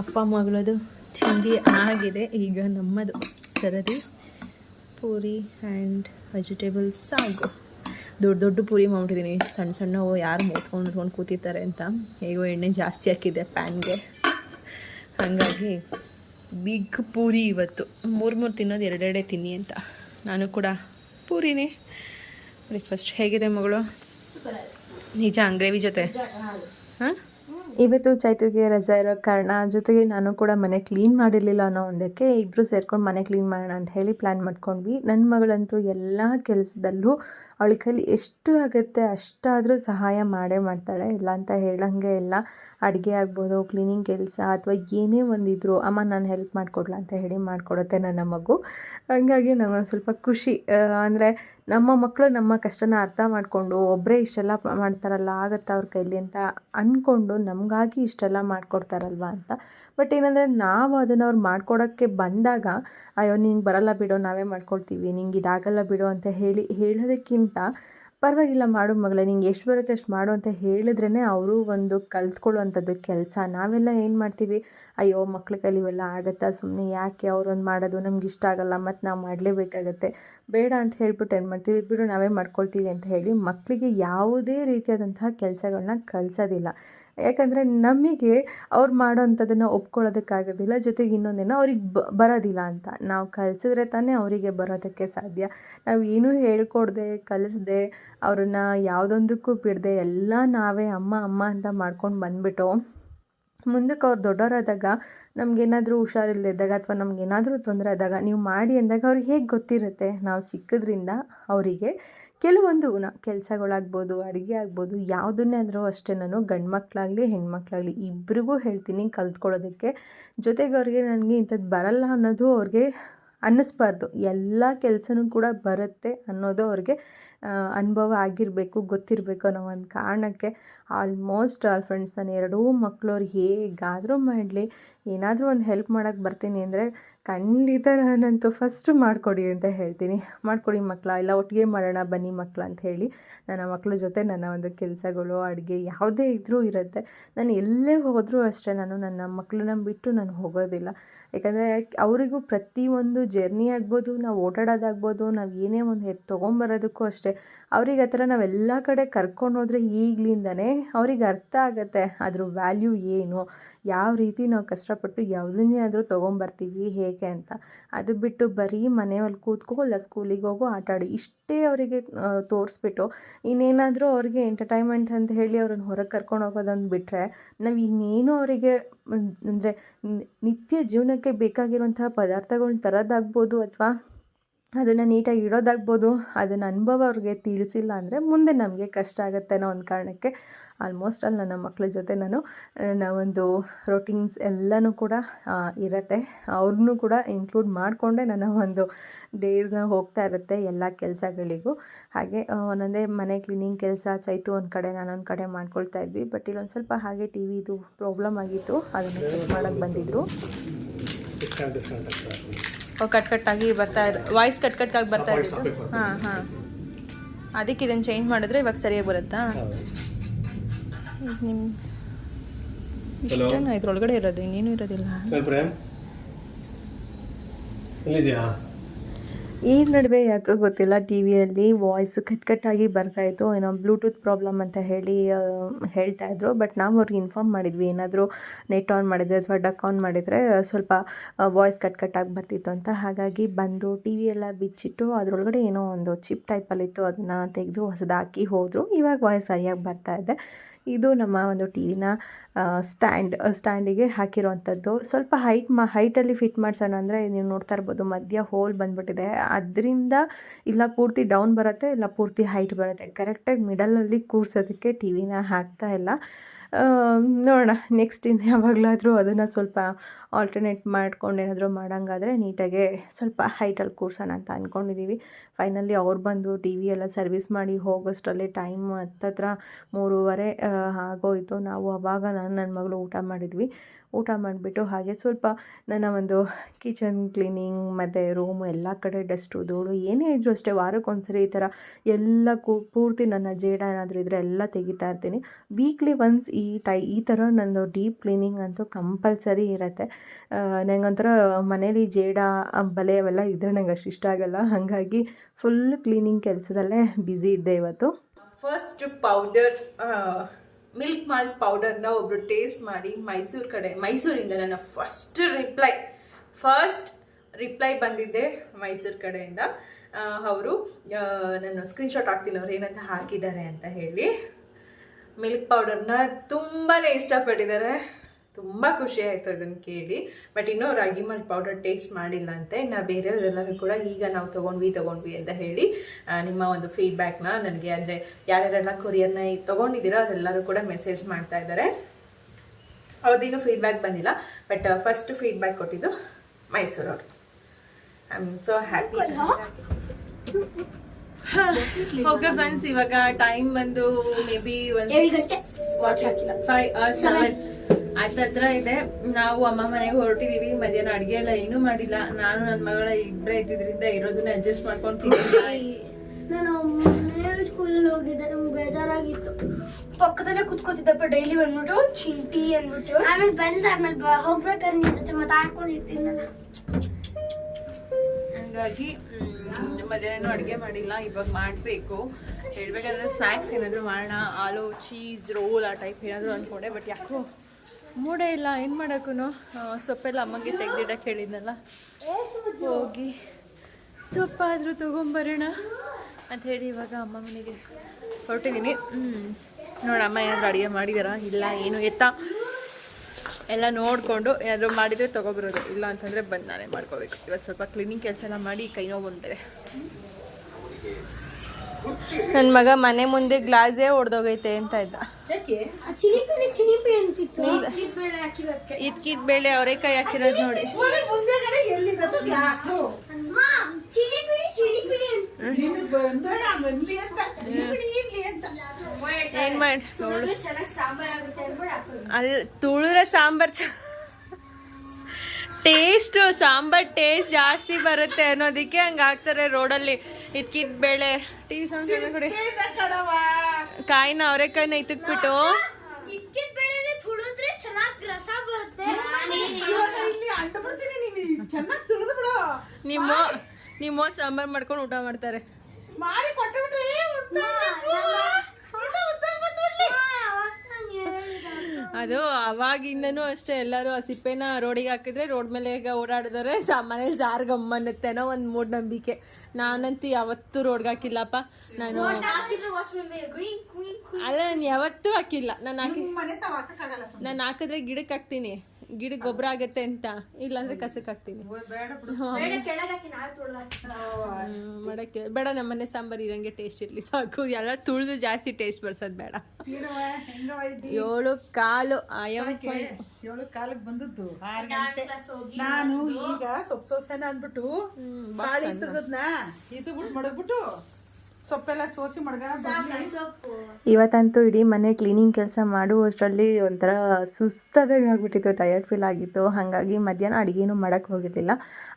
ಅಪ್ಪ ಮಗಳದು ತಿಂಡಿ ಆಗಿದೆ. ಈಗ ನಮ್ಮದು ಸರದಿ, ಪೂರಿ ಆ್ಯಂಡ್ ವೆಜಿಟೇಬಲ್ ಸಾಗು. ದೊಡ್ಡ ದೊಡ್ಡ ಪೂರಿ ಮಾಡ್ಬಿಟ್ಟಿದ್ದೀನಿ ಸಣ್ಣ ಸಣ್ಣವು ಯಾರು ಮೂತ್ಕೊಂಡು ಉಟ್ಕೊಂಡು ಕೂತಿರ್ತಾರೆ ಅಂತ. ಹೇಗೋ ಎಣ್ಣೆ ಜಾಸ್ತಿ ಹಾಕಿದ್ದೆ ಪ್ಯಾನ್ಗೆ. ಹಾಗಾಗಿ ಬಿಗ್ ಪೂರಿ ಇವತ್ತು. ಮೂರು ಮೂರು ತಿನ್ನೋದು ಎರಡೆರಡೇ ತಿನ್ನಿ ಅಂತ. ನಾನು ಕೂಡ ಪೂರಿನೇ. ಬ್ರೇಕ್ಫಾಸ್ಟ್ ಹೇಗಿದೆ ಮಗಳು? ನಿಜ ಗ್ರೇವಿ ಜೊತೆ? ಹಾಂ? ಇವತ್ತು ಚೈತುಗೆ ರಜಾ ಇರೋ ಕಾರಣ, ಜೊತೆಗೆ ನಾನು ಕೂಡ ಮನೆ ಕ್ಲೀನ್ ಮಾಡಿರಲಿಲ್ಲ ಅನ್ನೋ ಒಂದಕ್ಕೆ ಇಬ್ಬರು ಸೇರ್ಕೊಂಡು ಮನೆ ಕ್ಲೀನ್ ಮಾಡೋಣ ಅಂತ ಹೇಳಿ ಪ್ಲ್ಯಾನ್ ಮಾಡ್ಕೊಂಡ್ವಿ. ನನ್ನ ಮಗಳಂತೂ ಎಲ್ಲ ಕೆಲಸದಲ್ಲೂ ಅವಳ ಕೈಲಿ ಎಷ್ಟು ಆಗುತ್ತೆ ಅಷ್ಟಾದರೂ ಸಹಾಯ ಮಾಡೇ ಮಾಡ್ತಾಳೆ. ಇಲ್ಲ ಅಂತ ಹೇಳಂಗೆ ಇಲ್ಲ. ಅಡುಗೆ ಆಗ್ಬೋದು, ಕ್ಲೀನಿಂಗ್ ಕೆಲಸ ಅಥವಾ ಏನೇ ಒಂದಿದ್ರು, ಅಮ್ಮ, ನಾನು ಹೆಲ್ಪ್ ಮಾಡಿಕೊಡ್ಲಾ? ಅಂತ ಹೇಳಿ ಮಾಡಿಕೊಡುತ್ತೆ ನನ್ನ ಮಗು. ಹಂಗಾಗಿ ನನಗೊಂದು ಸ್ವಲ್ಪ ಖುಷಿ. ಅಂದರೆ ನಮ್ಮ ಮಕ್ಕಳು ನಮ್ಮ ಕಷ್ಟನ ಅರ್ಥ ಮಾಡಿಕೊಂಡು ಒಬ್ಬರೇ ಇಷ್ಟೆಲ್ಲ ಮಾಡ್ತಾರಲ್ಲ, ಆಗತ್ತೆ ಅವ್ರ ಕೈಲಿ ಅಂತ ಅಂದ್ಕೊಂಡು ನಮಗಾಗಿ ಇಷ್ಟೆಲ್ಲ ಮಾಡಿಕೊಡ್ತಾರಲ್ವ ಅಂತ. ಬಟ್ ಏನಂದರೆ ನಾವು ಅದನ್ನು ಅವ್ರು ಮಾಡ್ಕೊಡೋಕ್ಕೆ ಬಂದಾಗ, ಅಯ್ಯೋ ನಿಂಗೆ ಬರಲ್ಲ ಬಿಡು, ನಾವೇ ಮಾಡ್ಕೊಳ್ತೀವಿ, ನಿಂಗೆ ಇದಾಗಲ್ಲ ಬಿಡು ಅಂತ ಹೇಳಿ, ಹೇಳೋದಕ್ಕಿಂತ, ಪರವಾಗಿಲ್ಲ, ಮಾಡು ಮಗಳೇ, ನಿಂಗೆ ಎಷ್ಟು ಬರುತ್ತೆ ಅಷ್ಟು ಮಾಡು ಅಂತ ಹೇಳಿದ್ರೇ ಅವರು ಒಂದು ಕಲ್ತ್ಕೊಳ್ಳುವಂಥದ್ದು ಕೆಲಸ. ನಾವೆಲ್ಲ ಏನು ಮಾಡ್ತೀವಿ, ಅಯ್ಯೋ, ಮಕ್ಳ ಕೈಲಿ ಇವೆಲ್ಲ ಆಗುತ್ತಾ ಸುಮ್ಮನೆ ಯಾಕೆ ಅವ್ರೊಂದು ಮಾಡೋದು, ನಮ್ಗೆ ಇಷ್ಟ ಆಗಲ್ಲ ಮತ್ತು ನಾವು ಮಾಡಲೇಬೇಕಾಗತ್ತೆ, ಬೇಡ ಅಂತ ಹೇಳ್ಬಿಟ್ಟು ಏನು ಮಾಡ್ತೀವಿ, ಬಿಡು, ನಾವೇ ಮಾಡ್ಕೊಳ್ತೀವಿ ಅಂತ ಹೇಳಿ ಮಕ್ಕಳಿಗೆ ಯಾವುದೇ ರೀತಿಯಾದಂತಹ ಕೆಲಸಗಳನ್ನ ಕಲಿಸೋದಿಲ್ಲ. ಯಾಕಂದರೆ ನಮಗೆ ಅವ್ರು ಮಾಡೋವಂಥದ್ದನ್ನು ಒಪ್ಕೊಳ್ಳೋದಕ್ಕಾಗೋದಿಲ್ಲ, ಜೊತೆಗೆ ಇನ್ನೊಂದೇನೋ ಅವ್ರಿಗೆ ಬ, ಬರೋದಿಲ್ಲ ಅಂತ. ನಾವು ಕಲಿಸಿದ್ರೆ ತಾನೇ ಅವರಿಗೆ ಬರೋದಕ್ಕೆ ಸಾಧ್ಯ. ನಾವು ಏನೂ ಹೇಳ್ಕೊಡ್ದೆ, ಕಲಿಸ್ದೆ, ಅವ್ರನ್ನ ಯಾವುದೊಂದಕ್ಕೂ ಬಿಡದೆ, ಎಲ್ಲ ನಾವೇ ಅಮ್ಮ ಅಮ್ಮ ಅಂತ ಮಾಡ್ಕೊಂಡು ಬಂದುಬಿಟ್ಟು ಮುಂದಕ್ಕೆ ಅವ್ರು ದೊಡ್ಡವರಾದಾಗ ನಮಗೇನಾದರೂ ಹುಷಾರಿಲ್ಲದಿದ್ದಾಗ ಅಥವಾ ನಮಗೇನಾದರೂ ತೊಂದರೆ ಆದಾಗ ನೀವು ಮಾಡಿ ಅಂದಾಗ ಅವ್ರಿಗೆ ಹೇಗೆ ಗೊತ್ತಿರುತ್ತೆ? ನಾವು ಚಿಕ್ಕದ್ರಿಂದ ಅವರಿಗೆ ಕೆಲವೊಂದು ನ, ಕೆಲಸಗಳಾಗ್ಬೋದು ಅಡುಗೆ ಆಗ್ಬೋದು ಯಾವುದನ್ನೇ ಆದರೂ ಅಷ್ಟೇ ನಾನು ಗಂಡು ಮಕ್ಕಳಾಗಲಿ ಹೆಣ್ಮಕ್ಳಾಗಲಿ ಇಬ್ರಿಗೂ ಹೇಳ್ತೀನಿ ಕಲ್ತ್ಕೊಳ್ಳೋದಕ್ಕೆ ಜೊತೆಗೆ ಅವ್ರಿಗೆ ನನಗೆ ಇಂಥದ್ದು ಬರಲ್ಲ ಅನ್ನೋದು ಅವ್ರಿಗೆ ಅನ್ನಿಸ್ಬಾರ್ದು. ಎಲ್ಲ ಕೆಲಸನೂ ಕೂಡ ಬರುತ್ತೆ ಅನ್ನೋದು ಅವ್ರಿಗೆ ಅನುಭವ ಆಗಿರಬೇಕು, ಗೊತ್ತಿರಬೇಕು ಅನ್ನೋ ಒಂದು ಕಾರಣಕ್ಕೆ ಆಲ್ಮೋಸ್ಟ್ ಆಲ್ ಫ್ರೆಂಡ್ಸ್, ನಾನು ಎರಡೂ ಮಕ್ಕಳವ್ರು ಹೇಗಾದರೂ ಮಾಡಲಿ, ಏನಾದರೂ ಒಂದು ಹೆಲ್ಪ್ ಮಾಡೋಕ್ಕೆ ಬರ್ತೀನಿ ಅಂದರೆ ಖಂಡಿತ ನಾನಂತೂ ಫಸ್ಟು ಮಾಡಿಕೊಡಿ ಅಂತ ಹೇಳ್ತೀನಿ. ಮಾಡಿಕೊಡಿ ಮಕ್ಕಳ ಇಲ್ಲ ಒಟ್ಟಿಗೆ ಮಾಡೋಣ, ಬನ್ನಿ ಮಕ್ಕಳ ಅಂತ ಹೇಳಿ. ನನ್ನ ಮಕ್ಕಳ ಜೊತೆ ನನ್ನ ಒಂದು ಕೆಲಸಗಳು, ಅಡುಗೆ ಯಾವುದೇ ಇದ್ದರೂ ಇರುತ್ತೆ. ನಾನು ಎಲ್ಲೇ ಹೋದರೂ ಅಷ್ಟೇ ನಾನು ನನ್ನ ಮಕ್ಕಳನ್ನ ಬಿಟ್ಟು ನಾನು ಹೋಗೋದಿಲ್ಲ. ಯಾಕಂದರೆ ಅವರಿಗೂ ಪ್ರತಿಯೊಂದು ಜರ್ನಿ ಆಗ್ಬೋದು, ನಾವು ಓಡಾಡೋದಾಗ್ಬೋದು, ನಾವು ಏನೇ ಒಂದು ಎತ್ತು ತೊಗೊಂಬರೋದಕ್ಕೂ ಅಷ್ಟೇ. ಅವ್ರಿಗೆ ಆ ಥರ ನಾವೆಲ್ಲ ಕಡೆ ಕರ್ಕೊಂಡು ಹೋದರೆ ಈಗಲಿಂದನೇ ಅವ್ರಿಗೆ ಅರ್ಥ ಆಗುತ್ತೆ, ಅದ್ರ ವ್ಯಾಲ್ಯೂ ಏನು. ಯಾವ ರೀತಿ ನಾವು ಕಷ್ಟಪಟ್ಟು ಯಾವುದನ್ನೇ ಆದರೂ ತೊಗೊಂಬರ್ತೀವಿ, ಹೇಗೆ ಅಂತ. ಅದು ಬಿಟ್ಟು ಬರೀ ಮನೆಯಲ್ಲಿ ಕೂತ್ಕೋ ಇಲ್ಲ ಸ್ಕೂಲಿಗೆ ಹೋಗೋ, ಆಟ ಆಡಿ, ಇಷ್ಟೇ ಅವರಿಗೆ ತೋರಿಸ್ಬಿಟ್ಟು ಇನ್ನೇನಾದರೂ ಅವ್ರಿಗೆ ಎಂಟರ್ಟೈನ್ಮೆಂಟ್ ಅಂತ ಹೇಳಿ ಅವ್ರನ್ನ ಹೊರಗೆ ಕರ್ಕೊಂಡು ಹೋಗೋದೊಂದು ಬಿಟ್ಟರೆ ನಾವು ಇನ್ನೇನು ಅವರಿಗೆ ಅಂದರೆ ನಿತ್ಯ ಜೀವನಕ್ಕೆ ಬೇಕಾಗಿರುವಂತಹ ಪದಾರ್ಥಗಳನ್ನ ತರೋದಾಗ್ಬೋದು ಅಥವಾ ಅದನ್ನು ನೀಟಾಗಿ ಇಡೋದಾಗ್ಬೋದು ಅದನ್ನು ಅನುಭವ ಅವ್ರಿಗೆ ತಿಳಿಸಿಲ್ಲ ಅಂದರೆ ಮುಂದೆ ನಮಗೆ ಕಷ್ಟ ಆಗುತ್ತೆ ಅನ್ನೋ ಒಂದು ಕಾರಣಕ್ಕೆ ಆಲ್ಮೋಸ್ಟ್ ಆಲ್ ನನ್ನ ಮಕ್ಕಳ ಜೊತೆ ನಾನು ನಾವೊಂದು ಒಂದು ರೊಟೀನ್ಸ್ ಎಲ್ಲನೂ ಕೂಡ ಇರುತ್ತೆ. ಅವ್ರನ್ನೂ ಕೂಡ ಇನ್ಕ್ಲೂಡ್ ಮಾಡಿಕೊಂಡೆ ನನ್ನ ಒಂದು ಡೇಸ್ನ ಹೋಗ್ತಾ ಇರುತ್ತೆ ಎಲ್ಲ ಕೆಲಸಗಳಿಗೂ. ಹಾಗೆ ಒಂದೊಂದೇ ಮನೆ ಕ್ಲೀನಿಂಗ್ ಕೆಲಸ ಚೈತು ಒಂದು ಕಡೆ ನಾನೊಂದು ಕಡೆ ಮಾಡ್ಕೊಳ್ತಾ ಇದ್ವಿ. ಬಟ್ ಇಲ್ಲೊಂದು ಸ್ವಲ್ಪ ಹಾಗೆ ಟಿ ವಿದು ಪ್ರಾಬ್ಲಮ್ ಆಗಿತ್ತು ಅದನ್ನು ಚೆಕ್ ಮಾಡೋಕ್ಕೆ ಬಂದಿದ್ದರು ಕಟ್ ಕಟ್ಟಾಗಿ ಬರ್ತಾ ಇದೆ ವಾಯ್ಸ್ ಕಟ್ ಕಟ್ಟಾಗಿ ಬರ್ತಾ ಇದ್ದು ಹಾಂ ಹಾಂ. ಅದಕ್ಕೆ ಇದನ್ನು ಚೇಂಜ್ ಮಾಡಿದ್ರೆ ಇವಾಗ ಸರಿಯಾಗಿ ಬರುತ್ತಾ? ನಿಮ್ಮ ಇಷ್ಟನ ಇದ್ರೊಳಗಡೆ ಇರೋದು ಇನ್ನೇನು ಇರೋದಿಲ್ಲ. ಎಲ್ಲಿದ್ಯಾ ಈ ನಡುವೆ ಯಾಕೋ ಗೊತ್ತಿಲ್ಲ ಟಿ ವಿಯಲ್ಲಿ ವಾಯ್ಸ್ ಕಟ್ ಕಟ್ಟಾಗಿ ಬರ್ತಾಯಿತ್ತು ಏನೋ ಬ್ಲೂಟೂತ್ ಪ್ರಾಬ್ಲಮ್ ಅಂತ ಹೇಳಿ ಹೇಳ್ತಾ ಇದ್ರು ಬಟ್ ನಾವು ಅವ್ರಿಗೆ ಇನ್ಫಾರ್ಮ್ ಮಾಡಿದ್ವಿ ಏನಾದರೂ ನೆಟ್ ಆನ್ ಮಾಡಿದರೆ ಅಥವಾ ಡಕ್ ಆನ್ ಮಾಡಿದರೆ ಸ್ವಲ್ಪ ವಾಯ್ಸ್ ಕಟ್ ಕಟ್ಟಾಗಿ ಬರ್ತಿತ್ತು ಅಂತ. ಹಾಗಾಗಿ ಬಂದು ಟಿ ವಿ ಎಲ್ಲ ಬಿಚ್ಚಿಟ್ಟು ಅದರೊಳಗಡೆ ಏನೋ ಒಂದು ಚಿಪ್ ಟೈಪಲ್ಲಿತ್ತು ಅದನ್ನು ತೆಗೆದು ಹೊಸದಾಕಿ ಹೋದರು. ಇವಾಗ ವಾಯ್ಸ್ ಸರಿಯಾಗಿ ಬರ್ತಾ ಇದೆ ನಮ್ಮ ಒಂದು ಟಿ ವಿನ ಸ್ಟ್ಯಾಂಡ್ ಸ್ಟ್ಯಾಂಡಿಗೆ ಹಾಕಿರುವಂಥದ್ದು. ಸ್ವಲ್ಪ ಹೈಟ್ ಮಾ ಹೈಟಲ್ಲಿ ಫಿಟ್ ಮಾಡಿಸೋಣ ಅಂದರೆ ನೀವು ನೋಡ್ತಾ ಇರ್ಬೋದು, ಮಧ್ಯ ಹೋಲ್ ಬಂದುಬಿಟ್ಟಿದೆ. ಅದರಿಂದ ಇಲ್ಲ ಪೂರ್ತಿ ಡೌನ್ ಬರುತ್ತೆ, ಇಲ್ಲ ಪೂರ್ತಿ ಹೈಟ್ ಬರುತ್ತೆ. ಕರೆಕ್ಟಾಗಿ ಮಿಡಲಲ್ಲಿ ಕೂರ್ಸೋದಕ್ಕೆ ಟಿ ವಿನ ಹಾಕ್ತಾ ಇಲ್ಲ. ನೋಡೋಣ ನೆಕ್ಸ್ಟ್ ಇನ್ನು ಯಾವಾಗಲಾದರೂ ಅದನ್ನು ಸ್ವಲ್ಪ ಆಲ್ಟರ್ನೇಟ್ ಮಾಡ್ಕೊಂಡು ಏನಾದರೂ ಮಾಡೋಂಗಾದರೆ ನೀಟಾಗೆ ಸ್ವಲ್ಪ ಹೈಟಲ್ಲಿ ಕೂರ್ಸೋಣ ಅಂತ ಅಂದ್ಕೊಂಡಿದ್ದೀವಿ ಫೈನಲಿ ಅವ್ರು ಬಂದು ಟಿ ವಿ ಎಲ್ಲ ಸರ್ವಿಸ್ ಮಾಡಿ ಹೋಗೋಷ್ಟರಲ್ಲಿ ಟೈಮ್ ಹತ್ತತ್ರ ಮೂರುವರೆ ಆಗೋಯ್ತು. ನಾವು ಅವಾಗ ನಾನು ನನ್ನ ಮಗಳು ಊಟ ಮಾಡಿದ್ವಿ. ಊಟ ಮಾಡಿಬಿಟ್ಟು ಹಾಗೆ ಸ್ವಲ್ಪ ನನ್ನ ಒಂದು ಕಿಚನ್ ಕ್ಲೀನಿಂಗ್ ಮತ್ತು ರೂಮು ಎಲ್ಲ ಕಡೆ ಡಸ್ಟು ಧೂಳು ಏನೇ ಇದ್ದರೂ ಅಷ್ಟೇ ವಾರಕ್ಕೊಂದ್ಸರಿ ಈ ಥರ ಎಲ್ಲ ಕೂ, ಪೂರ್ತಿ ನನ್ನ ಜೇಡ ಏನಾದರೂ ಇದ್ದರೆ ಎಲ್ಲ ತೆಗಿತಾ ಇರ್ತೀನಿ. ವೀಕ್ಲಿ ಒನ್ಸ್ ಈ ಟೈ, ಈ ಥರ ನನ್ನದು ಡೀಪ್ ಕ್ಲೀನಿಂಗ್ ಅಂತೂ ಕಂಪಲ್ಸರಿ ಇರುತ್ತೆ. ನನಗೊಂಥರ ಮನೇಲಿ ಜೇಡ, ಬಲೆ ಅವೆಲ್ಲ ಇದ್ದರೆ ನಂಗೆ ಅಷ್ಟು ಇಷ್ಟ ಆಗಲ್ಲ. ಹಾಗಾಗಿ ಫುಲ್ ಕ್ಲೀನಿಂಗ್ ಕೆಲಸದಲ್ಲೇ ಬ್ಯುಸಿ ಇದ್ದೆ ಇವತ್ತು. ಫಸ್ಟ್ ಪೌಡರ್ ಮಿಲ್ಕ್ ಮಾಲ್ಟ್ ಪೌಡರ್ನ ಒಬ್ಬರು ಟೇಸ್ಟ್ ಮಾಡಿ ಮೈಸೂರು ಕಡೆ, ಮೈಸೂರಿಂದ ನನ್ನ ಫಸ್ಟ್ ರಿಪ್ಲೈ ಫಸ್ಟ್ ರಿಪ್ಲೈ ಬಂದಿದ್ದೆ ಮೈಸೂರು ಕಡೆಯಿಂದ. ಅವರು ನಾನು ಸ್ಕ್ರೀನ್ಶಾಟ್ ಹಾಕ್ತೀನಿ, ಅವ್ರು ಏನಂತ ಹಾಕಿದ್ದಾರೆ ಅಂತ ಹೇಳಿ. ಮಿಲ್ಕ್ ಪೌಡರ್ನ ತುಂಬಾ ಇಷ್ಟಪಟ್ಟಿದ್ದಾರೆ. ತುಂಬ ಖುಷಿ ಆಯಿತು ಅದನ್ನು ಕೇಳಿ. ಬಟ್ ಇನ್ನೂ ರಾಗಿ ಮಾಲ್ಟ್ ಪೌಡರ್ ಟೇಸ್ಟ್ ಮಾಡಿಲ್ಲ ಅಂತ. ಇನ್ನು ಬೇರೆಯವರೆಲ್ಲರೂ ಕೂಡ ಈಗ ನಾವು ತೊಗೊಂಡ್ವಿ ತೊಗೊಂಡ್ವಿ ಅಂತ ಹೇಳಿ ನಿಮ್ಮ ಒಂದು ಫೀಡ್ಬ್ಯಾಕ್ನ ನನಗೆ ಅಂದರೆ ಯಾರ್ಯಾರೆಲ್ಲ ಕೊರಿಯರ್ನ ಈಗ ತೊಗೊಂಡಿದ್ದೀರೋ ಅದೆಲ್ಲರೂ ಕೂಡ ಮೆಸೇಜ್ ಮಾಡ್ತಾ ಇದ್ದಾರೆ. ಅವ್ರದ್ದಿನ್ನೂ ಫೀಡ್ಬ್ಯಾಕ್ ಬಂದಿಲ್ಲ. ಬಟ್ ಫಸ್ಟ್ ಫೀಡ್ಬ್ಯಾಕ್ ಕೊಟ್ಟಿದ್ದು ಮೈಸೂರವ್ರು I am so happy okay friends ಇವಾಗ ಟೈಮ್ ಬಂದು ಮೇ ಬಿ ಒಂದು. ವಾಚ್ ಹಾಕಿಲ್ಲ ಫೈವ್ ಸೆವೆನ್ ಹತ್ರ ಇದೆ. ನಾವು ಅಮ್ಮ ಮನೆಗೆ ಹೊರಟಿದೀವಿ. ಮಧ್ಯಾಹ್ನ ಅಡಿಗೆ ಎಲ್ಲ ಏನೂ ಮಾಡಿಲ್ಲ. ನಾನು ನನ್ನ ಮಗಳ ಇಬ್ಬರೇ ಇದ್ದಿದ್ರಿಂದ ಇರೋದನ್ನ ಅಡ್ಜಸ್ಟ್ ಮಾಡ್ಕೊಂಡು ತಿಂತೀನಿ ನಾನು ಸ್ಕೂಲ್ ಸ್ಕೂಲಲ್ಲಿ ಹೋಗಿದ್ದೆ. ನಮ್ಗೆ ಬೇಜಾರಾಗಿತ್ತು. ಪಕ್ಕದಲ್ಲೇ ಕುತ್ಕೋತಿದ್ದಪ್ಪ ಡೈಲಿ ಬಂದ್ಬಿಟ್ಟು ಚಿಂಟಿ ಅಂದ್ಬಿಟ್ಟು. ಆಮೇಲೆ ಬಂದ ಆಮೇಲೆ ಬ- ಹೋಗ್ಬೇಕಾದ್ರೆ ನಿನ್ ಜೊತೆ ನಾನು ಹಂಗಾಗಿ ಮಧ್ಯಾಹ್ನ ಅಡುಗೆ ಮಾಡಿಲ್ಲ. ಇವಾಗ ಮಾಡಬೇಕು. ಹೇಳ್ಬೇಕಾದ್ರೆ ಸ್ನ್ಯಾಕ್ಸ್ ಏನಾದರೂ ಮಾಡೋಣ. ಆಲೂ ಚೀಸ್ ರೋಲ್ ಆ ಟೈಪ್ ಏನಾದರೂ ಅಂದ್ಕೊಂಡೆ. ಬಟ್ ಯಾಕೋ ಮೂಡೇ ಇಲ್ಲ, ಏನು ಮಾಡೋಕ್ಕೂ ಸೊಪ್ಪೆಲ್ಲ ಅಮ್ಮಂಗೆ ತೆಗ್ದಿಡಕ್ಕೆ ಹೇಳಿದ್ನಲ್ಲ. ಹೋಗಿ ಸೊಪ್ಪಾದರೂ ತೊಗೊಂಬರೋಣ ಅಂತ ಹೇಳಿ ಇವಾಗ ಅಮ್ಮ ಮನೆಗೆ ಹೊರಟಿದ್ದೀನಿ. ನೋಡಿ, ಅಮ್ಮ ಏನಾದರೂ ಅಡುಗೆ ಮಾಡಿದಾರಾ? ಇಲ್ಲ, ಏನು ಎತ್ತ? ಎಲ್ಲ ನೋಡಿಕೊಂಡು ಏನಾದರೂ ಮಾಡಿದರೆ ತೊಗೊಬರೋದು. ಇಲ್ಲ ಅಂತಂದರೆ ಬಂದು ನಾನೇ ಮಾಡ್ಕೋಬೇಕು. ಇವತ್ತು ಸ್ವಲ್ಪ ಕ್ಲೀನಿಂಗ್ ಕೆಲಸ ಎಲ್ಲ ಮಾಡಿ ಕೈ ನೋವು ಬಂದಿದೆ. ನನ್ನ ಮಗ ಮನೆ ಮುಂದೆ ಗ್ಲಾಸೇ ಹೊಡೆದೋಗೈತೆ ಅಂತ ಇದ್ದ. ಅಂತಿತ್ತು. ಬೇಳೆ ಹಾಕಿರೋದಕ್ಕೆ ಇದ್ಕಿದ್ ಬೇಳೆ ಅವರೇಕಾಯಿ ಹಾಕಿರೋದು ನೋಡಿ. ಏನು ಮಾಡಿ ತುಳಿದ್ರೆ ಸಾಂಬಾರ್ ಚ ಟೇಸ್ಟು ಸಾಂಬಾರ್ ಟೇಸ್ಟ್ ಜಾಸ್ತಿ ಬರುತ್ತೆ ಅನ್ನೋದಕ್ಕೆ ಹಂಗೆ ಹಾಕ್ತಾರೆ ರೋಡಲ್ಲಿ. ಇದ್ಕಿದ್ ಬೇಳೆ. ಟೀ ಸೌಂಡ್ ಕೊಡಿ. ಕಾಯಿನ ಅವರೆಕಾಯಿನ ಇತ್ತಕ್ಬಿಟ್ಟು ಇಕ್ಕಿದ ಬೇಳೆನೆ ತುಳಿದ್ರೆ ಚೆನ್ನಾಗಿ ರಸ ಬರುತ್ತೆ. ನಿಮ್ಮ ನಿಮ್ಮ ಸಾಂಬಾರ್ ಮಾಡ್ಕೊಂಡು ಊಟ ಮಾಡ್ತಾರೆ. ಅದು ಅವಾಗಿಂದನೂ ಅಷ್ಟೇ ಎಲ್ಲರೂ ಆ ಸಿಪ್ಪೆನ ರೋಡಿಗೆ ಹಾಕಿದ್ರೆ ರೋಡ್ ಮೇಲೆ ಈಗ ಓಡಾಡಿದ್ರೆ ಸಾ ಮನೇಲಿ ಜಾರ್ ಗಮ್ಮನ್ನುತ್ತೆ ಅನ್ನೋ ಒಂದು ಮೂಢನಂಬಿಕೆ. ನಾನಂತೂ ಯಾವತ್ತೂ ರೋಡ್ಗೆ ಹಾಕಿಲ್ಲಪ್ಪ. ನಾನು ಅಲ್ಲ ನಾನು ಯಾವತ್ತೂ ಹಾಕಿಲ್ಲ. ನಾನು ಹಾಕಿ ನಾನು ಹಾಕಿದ್ರೆ ಗಿಡಕ್ಕೆ ಹಾಕ್ತೀನಿ. ಗಿಡಕ್ಕೆ ಗೊಬ್ಬರ ಆಗತ್ತೆ ಅಂತ. ಇಲ್ಲಾಂದ್ರೆ ಕಸಕ್ ಹಾಕ್ತೀನಿ. ಮಡಕ್ಕೆ ಮಾಡಕ್ಕೆ ಬೇಡ. ನಮ್ಮನೆ ಸಾಂಬಾರ್ ಇರಂಗೆ ಟೇಸ್ಟ್ ಇರಲಿ ಸಾಕು. ಎಲ್ಲ ತುಳಿದು ಜಾಸ್ತಿ ಟೇಸ್ಟ್ ಬರ್ಸೋದ್ ಬೇಡ. ಏಳು ಕಾಲು ಏಳು ಕಾಲಕ್ಕೆ ಬಂದದ್ದು. ನಾನು ಈಗ ಸೊಪ್ಪು ಸೊಸೆನ ಅಂದ್ಬಿಟ್ಟು ಬಾಳಿ ತೆಗದ್ನ ಇದು ಬಿಟ್ಟು ಮಡಗ್ಬಿಟ್ಟು ಸೊಪ್ಪೆಲ್ಲ ಸೋಸಿ ಮಡ್ಗಾರ ಇವತ್ತಂತೂ ಇಡೀ ಮನೆ ಕ್ಲೀನಿಂಗ್ ಕೆಲಸ ಮಾಡುವಷ್ಟರಲ್ಲಿ ಒಂಥರ ಸುಸ್ತಾದಾಗ ಆಗಿಬಿಟ್ಟಿತ್ತು ಟಯರ್ಡ್ ಫೀಲ್ ಆಗಿತ್ತು. ಹಾಗಾಗಿ ಮಧ್ಯಾಹ್ನ ಅಡುಗೆನೂ ಮಾಡೋಕ್ಕೆ ಹೋಗಿರಲಿಲ್ಲ.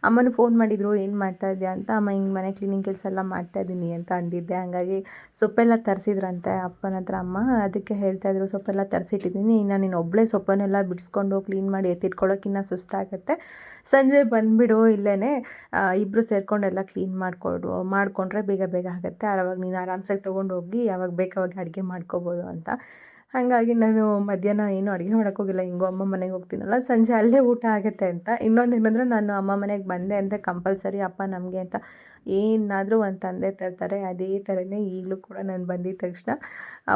ಅಮ್ಮನ ಫೋನ್ ಮಾಡಿದರು, ಏನು ಮಾಡ್ತಾ ಇದ್ದೆ ಅಂತ, ಅಮ್ಮ, ಹಿಂಗೆ ಮನೆ ಕ್ಲೀನಿಂಗ್ ಕೆಲಸ ಎಲ್ಲ ಮಾಡ್ತಾ ಇದ್ದೀನಿ ಅಂತ ಅಂದಿದ್ದೆ. ಹಾಗಾಗಿ ಸೊಪ್ಪೆಲ್ಲ ತರಿಸಿದ್ರಂತೆ ಅಪ್ಪನ ಹತ್ರ ಅಮ್ಮ. ಅದಕ್ಕೆ ಹೇಳ್ತಾ ಇದ್ರು, ಸೊಪ್ಪೆಲ್ಲ ತರಿಸಿಟ್ಟಿದ್ದೀನಿ. ಇನ್ನು ನೀನು ಒಬ್ಬಳೇ ಸೊಪ್ಪನ್ನೆಲ್ಲ ಬಿಡಿಸ್ಕೊಂಡು ಕ್ಲೀನ್ ಮಾಡಿ ಎತ್ತಿಟ್ಕೊಳ್ಳೋಕ್ಕಿನ್ನ ಸುಸ್ತಾಗತ್ತೆ. ಸಂಜೆ ಬಂದುಬಿಡು ಇಲ್ಲೇ ಇಬ್ಬರು ಸೇರ್ಕೊಂಡೆಲ್ಲ ಕ್ಲೀನ್ ಮಾಡಿಕೊಡು, ಮಾಡಿಕೊಂಡ್ರೆ ಬೇಗ ಬೇಗ ಆಗುತ್ತೆ. ಆವಾಗ ನೀನು ಆರಾಮ್ಸಾಗಿ ತೊಗೊಂಡು ಹೋಗಿ ಯಾವಾಗ ಬೇಕಾವಾಗ ಅಡುಗೆ ಮಾಡ್ಕೋಬೋದು ಅಂತ. ಹಾಗಾಗಿ ನಾನು ಮಧ್ಯಾಹ್ನ ಏನು ಅಡುಗೆ ಮಾಡೋಕ್ಕೋಗಿಲ್ಲ ಹಿಂಗೋ ಅಮ್ಮ ಮನೆಗೆ ಹೋಗ್ತೀನಲ್ಲ, ಸಂಜೆ ಅಲ್ಲೇ ಊಟ ಆಗುತ್ತೆ ಅಂತ. ಇನ್ನೊಂದು ಏನಂದ್ರೆ ನಾನು ಅಮ್ಮ ಮನೆಗೆ ಬಂದೆ ಅಂತ ಕಂಪಲ್ಸರಿ ಅಪ್ಪ ನಮಗೆ ಅಂತ. ಏನಾದರೂ ಒಂದು ತಂದೆ ತರ್ತಾರೆ, ಅದೇ ಥರನೇ ಈಗಲೂ ಕೂಡ ನಾನು ಬಂದಿದ್ದ ತಕ್ಷಣ.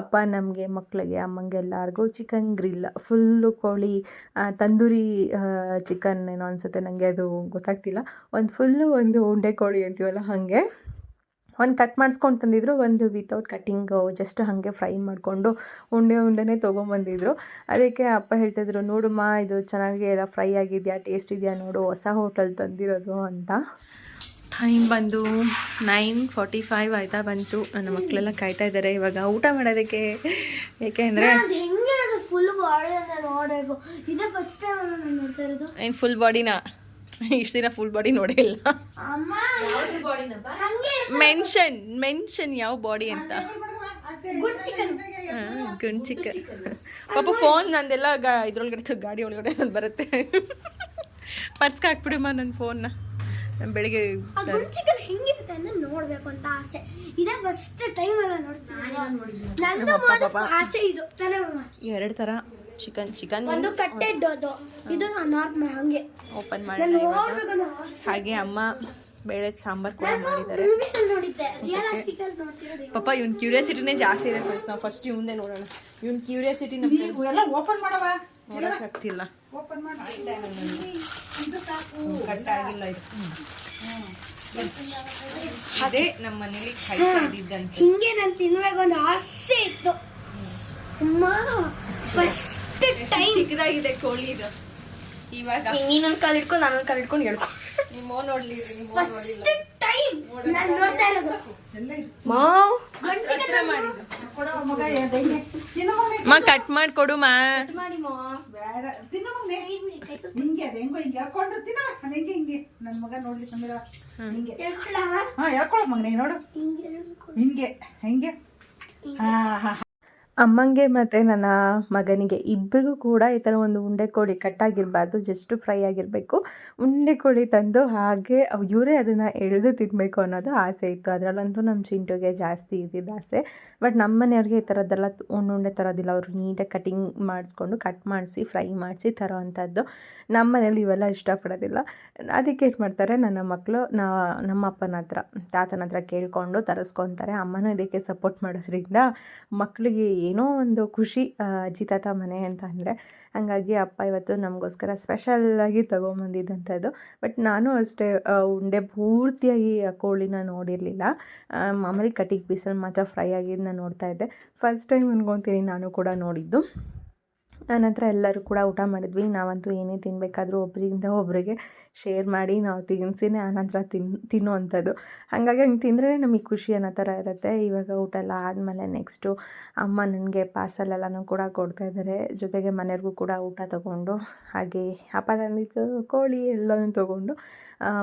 ಅಪ್ಪ ನಮಗೆ ಮಕ್ಕಳಿಗೆ ಅಮ್ಮಂಗೆ ಎಲ್ಲರಿಗೂ ಚಿಕನ್ ಗ್ರಿಲ್ ಫುಲ್ಲು ಕೋಳಿ ತಂದೂರಿ ಚಿಕನ್ ಏನೋ ಅನಿಸುತ್ತೆ ನನಗೆ ಅದು ಗೊತ್ತಾಗ್ತಿಲ್ಲ. ಒಂದು ಫುಲ್ಲು ಒಂದು ಉಂಡೆ ಕೋಳಿ ಅಂತೀವಲ್ಲ ಹಾಗೆ. ಒಂದು ಕಟ್ ಮಾಡಿಸ್ಕೊಂಡು ತಂದಿದ್ರು ಒಂದು ವಿತೌಟ್ ಕಟ್ಟಿಂಗ್ ಜಸ್ಟ್ ಹಾಗೆ ಫ್ರೈ ಮಾಡಿಕೊಂಡು ಉಂಡೆ ಉಂಡೆನೇ ತೊಗೊಂಬಂದಿದ್ರು. ಅದಕ್ಕೆ ಅಪ್ಪ ಹೇಳ್ತಾಯಿದ್ರು ನೋಡುಮ್ಮ ಇದು ಚೆನ್ನಾಗಿ ಎಲ್ಲ ಫ್ರೈ ಆಗಿದೆಯಾ ಟೇಸ್ಟ್ ಇದೆಯಾ ನೋಡು ಹೊಸ ಹೋಟೆಲ್ ತಂದಿರೋದು ಅಂತ. ಟೈಮ್ ಬಂದು ನೈನ್ ಫಾರ್ಟಿ ಫೈವ್ ಆಯ್ತಾ ಬಂತು. ನನ್ನ ಮಕ್ಕಳೆಲ್ಲ ಕಾಯ್ತಾ ಇದ್ದಾರೆ ಇವಾಗ. ಊಟ ಮಾಡೋದಕ್ಕೆ? ಯಾಕೆ ಅಂದರೆ ಹೆಂಗಿರೋದು ಫುಲ್ ಬಾಡಿ ಅಂತ ನೋಡಬೇಕು. ಇದೇ ಫಸ್ಟ್ ಟೈಮ್ ನಾನು ನೋಡ್ತಾ ಇರೋದು. ಏನು ಫುಲ್ ಬಾಡಿನ ಇಷ್ಟು ದಿನ ಫುಲ್ ಬಾಡಿ ನೋಡಿಲ್ಲ ಇಲ್ಲ. ಅಮ್ಮ ಹಂಗೆ ಮೆನ್ಷನ್ ಮೆನ್ಷನ್ ಯಾವ ಬಾಡಿ ಅಂತ. ಗುಂಚಿಕ ಚಿಕನ್. ಪಾಪ ಫೋನ್ ನಂದೆಲ್ಲ ಗಾ ಇದ್ರೊಳಗಡೆ ಗಾಡಿ ಒಳಗಡೆ ನಂದು ಬರುತ್ತೆ. ಪರ್ಸ್ಗೆ ಹಾಕ್ಬಿಡಮ್ಮ ನನ್ನ ಫೋನ್ನ ಬೆಳಿಗ್ಗೆ ಆ ಗುಡ್ ಚಿಕನ್ ಹೆಂಗಿರುತ್ತೆ ಅಂತ ನೋಡ್ಬೇಕು ಅಂತ ಆಸೆ. ಇದೇ ಫಸ್ಟ್ ಟೈಮ್ ಎಲ್ಲ ನೋಡ್ತೀನಿ ನಂದು ಮೊದಲು ಆಸೆ ಇದು. ತಾನೇ ಎರಡು ಥರ ಚಿಕನ್ ಚಿಕನ್ ಒಂದು ಕಟ್ಟೆಡ್ ಅದು ಇದು ನಾರ್ಮಲ್ ಹಂಗೆ. ಓಪನ್ ಮಾಡಿ ಹಾಗೆ ಅಮ್ಮ ಬೇಳೆ ಸಾಂಬಾರ್ ಕೂಡ ಮಾಡಿದ್ದಾರೆ. ಪಾಪ ಇವ್ನ ಕ್ಯೂರಿಯಾಸಿಟಿನೇ ಜಾಸ್ತಿ ಇದೆ ಫ್ರೆಂಡ್ಸ್ ನಾವು ಫಸ್ಟ್ ಇವನ್ನೇ ನೋಡೋಣ. ಇವ್ನ ಕ್ಯೂರಿಯಾಸಿಟಿ ನಮ್ಗೆ ಓಪನ್ ಮಾಡವ ನೋಡೋಕ್ಕಾಗ್ತಿಲ್ಲ. ಓಪನ್ ಮಾಡಿ. ಇದು ಸಾಕು. ಕಟ್ ಆಗಿಲ್ಲ ಇದು. ಅದೇ ನಮ್ಮ ಮನೇಲಿ ಹಿಂಗೆ ನಾನು ತಿನ್ಬೇಕು ಒಂದು ಆಸೆ ಇತ್ತು. ಅಮ್ಮ ಫಸ್ಟ್ ಟೈಮ್ ಚಿಕ್ಕದಾಗಿದೆ ಕೋಳಿ ಇದು. ಇವಾಗ. ನೀನೊಂದು ಕಾಲು ಹಿಡ್ಕೊಂಡು ನಾನೊಂದು ಕಾಲು ಹಿಡ್ಕೊಂಡು ಹೇಳ್ಕೊ. ನಿಮ್ಮ ನೋಡ್ಲಿ ನಿಮ್ಮ ನೋಡಿಲ್ಲ ಫಸ್ಟ್ ಟೈಮ್ ನಾನು ನೋಡ್ತಾ ಇರೋದು. ಮಾವ್. ಮಾ ಕಟ್ ಮಾಡ್ಕೊಡು ಮಾ. ಮಾಡಿ ಹೇಳ್ಕೊಳ ಮಗನೇ ನೋಡು. ಹಿಂಗೆ ಹೆಂಗೆ. ಹಾ ಹಾ. ಅಮ್ಮಂಗೆ ಮತ್ತು ನನ್ನ ಮಗನಿಗೆ ಇಬ್ಬರಿಗೂ ಕೂಡ ಈ ಥರ ಒಂದು ಉಂಡೆ ಕೋಳಿ ಕಟ್ಟಾಗಿರಬಾರ್ದು ಜಸ್ಟ್ ಫ್ರೈ ಆಗಿರಬೇಕು. ಉಂಡೆ ಕೋಳಿ ತಂದು ಹಾಗೆ ಇವರೇ ಅದನ್ನು ಎಳೆದು ತಿನ್ನಬೇಕು ಅನ್ನೋದು ಆಸೆ ಇತ್ತು. ಅದರಲ್ಲಂತೂ ನಮ್ಮ ಚಿಂಟುಗೆ ಜಾಸ್ತಿ ಇದ್ದಿದ್ದು ಆಸೆ. ಬಟ್ ನಮ್ಮ ಮನೆಯವ್ರಿಗೆ ಈ ಥರದ್ದೆಲ್ಲ ಉಂಡೆ ಉಂಡೆ ತರೋದಿಲ್ಲ. ಅವರು ನೀಟಾಗಿ ಕಟಿಂಗ್ ಮಾಡಿಸ್ಕೊಂಡು ಕಟ್ ಮಾಡಿಸಿ ಫ್ರೈ ಮಾಡಿಸಿ ತರೋ ಅಂಥದ್ದು ನಮ್ಮ ಮನೇಲಿ ಇವೆಲ್ಲ ಇಷ್ಟಪಡೋದಿಲ್ಲ. ಅದಕ್ಕೆ ಏನು ಮಾಡ್ತಾರೆ, ನನ್ನ ಮಕ್ಕಳು ನಾ, ನಮ್ಮ ಅಪ್ಪನ ಹತ್ರ, ತಾತನ ಹತ್ರ ಕೇಳಿಕೊಂಡು ತರಿಸ್ಕೊತಾರೆ. ಅಮ್ಮನೂ ಇದಕ್ಕೆ ಸಪೋರ್ಟ್ ಮಾಡೋದ್ರಿಂದ ಮಕ್ಕಳಿಗೆ ಏನೋ ಒಂದು ಖುಷಿ ಅಜ್ಜಿ ತಾತ ಮನೆ ಅಂತ ಅಂದರೆ. ಹಾಗಾಗಿ ಅಪ್ಪ ಇವತ್ತು ನಮಗೋಸ್ಕರ ಸ್ಪೆಷಲ್ಲಾಗಿ ತೊಗೊಂಬಂದಿದ್ದಂಥದ್ದು. ಬಟ್ ನಾನು ಅಷ್ಟೇ ಉಂಡೆ ಪೂರ್ತಿಯಾಗಿ ಕೋಳಿನ ನೋಡಿರಲಿಲ್ಲ. ಮಾಮೂಲಿ ಕಟ್ಟಿಗೆ ಪೀಸಲ್ಲಿ ಮಾತ್ರ ಫ್ರೈ ಆಗಿದ್ದನ್ನ ನೋಡ್ತಾ ಇದ್ದೆ. ಫಸ್ಟ್ ಟೈಮ್ ಅನ್ಕೊತೀನಿ ನಾನು ಕೂಡ ನೋಡಿದ್ದು. ಆನಂತರ ಎಲ್ಲರೂ ಕೂಡ ಊಟ ಮಾಡಿದ್ವಿ. ನಾವಂತೂ ಏನೇ ತಿನ್ನಬೇಕಾದ್ರೂ ಒಬ್ಬರಿಂದ ಒಬ್ಬರಿಗೆ ಶೇರ್ ಮಾಡಿ ನಾವು ತಿನ್ಸಿನೇ ಆನಂತರ ತಿನ್, ತಿನ್ನುವಂಥದ್ದು. ಹಾಗಾಗಿ ಹಂಗೆ ತಿಂದರೆ ನಮಗೆ ಖುಷಿ ಅನ್ನೋ ಥರ ಇರುತ್ತೆ. ಇವಾಗ ಊಟ ಎಲ್ಲ ಆದಮೇಲೆ ನೆಕ್ಸ್ಟು ಅಮ್ಮ ನನಗೆ ಪಾರ್ಸಲ್ ಎಲ್ಲನೂ ಕೂಡ ಕೊಡ್ತಾ ಇದ್ದಾರೆ ಜೊತೆಗೆ ಮನೆಯವ್ರಿಗೂ ಕೂಡ ಊಟ ತೊಗೊಂಡು, ಹಾಗೆ ಅಪ್ಪ ತಂದಿದ್ದು ಕೋಳಿ ಎಲ್ಲನೂ ತೊಗೊಂಡು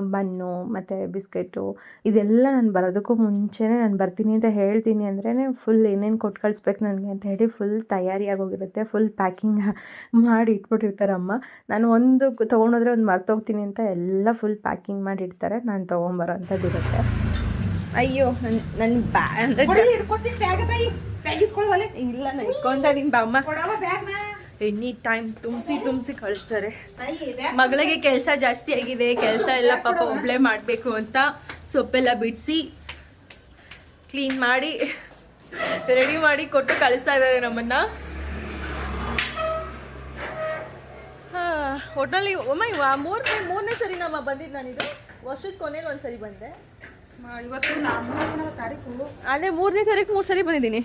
ಬನ್ನು ಮತ್ತು ಬಿಸ್ಕೆಟು ಇದೆಲ್ಲ ನಾನು ಬರೋದಕ್ಕೂ ಮುಂಚೆನೇ ನಾನು ಬರ್ತೀನಿ ಅಂತ ಹೇಳ್ತೀನಿ ಅಂದ್ರೇ ಫುಲ್ ಏನೇನು ಕೊಟ್ಟು ಕಳಿಸ್ಬೇಕು ನನಗೆ ಅಂತ ಹೇಳಿ ಫುಲ್ ತಯಾರಿಯಾಗೋಗಿರುತ್ತೆ ಫುಲ್ ಪ್ಯಾಕಿಂಗ್ [laughs] ಮಾಡಿ ಇಟ್ಬಿಟ್ಟಿರ್ತಾರೆ ಅಮ್ಮ ನಾನು ಒಂದು ತೊಗೊಂಡೋದ್ರೆ ಒಂದು ಮರ್ತೋಗ್ತೀನಿ ಅಂತ ಎಲ್ಲ ಫುಲ್ ಪ್ಯಾಕಿಂಗ್ ಮಾಡಿ ಇಡ್ತಾರೆ ನಾನು ತೊಗೊಂಬರೋ ಅಂಥದ್ದಿರುತ್ತೆ ಅಯ್ಯೋ ನನ್ನ ನನ್ನ ಬ್ಯಾ ಅಂದರೆ ಇಲ್ಲ ನಾನು ಇಟ್ಕೊಂತ ನಿಮ್ಮ ಅಮ್ಮ ಎನಿ ಟೈಮ್ ತುಂಬಿಸಿ ತುಂಬಿಸಿ ಕಳಿಸ್ತಾರೆ. ಮಗಳಿಗೆ ಕೆಲಸ ಜಾಸ್ತಿ ಆಗಿದೆ ಕೆಲಸ ಎಲ್ಲ ಪಾಪ ಒಬ್ಳೆ ಮಾಡಬೇಕು ಅಂತ ಸೊಪ್ಪೆಲ್ಲ ಬಿಡಿಸಿ ಕ್ಲೀನ್ ಮಾಡಿ ರೆಡಿ ಮಾಡಿ ಕೊಟ್ಟು ಕಳಿಸ್ತಾ ಇದ್ದಾರೆ ನಮ್ಮನ್ನ. ಒಟ್ನಲ್ಲಿ ಒಮ್ಮ ಮೂರನೇ ಮೂರನೇ ಸರಿ ನಮ್ಮ ಬಂದಿದ್ದು ನಾನಿದು? ವರ್ಷದ ಕೊನೆಯಲ್ಲಿ ಒಂದು ಸರಿ ಬಂದೆ. ಅದೇ ಮೂರನೇ ತಾರೀಕು ಮೂರು ಸರಿ ಬಂದಿದ್ದೀನಿ.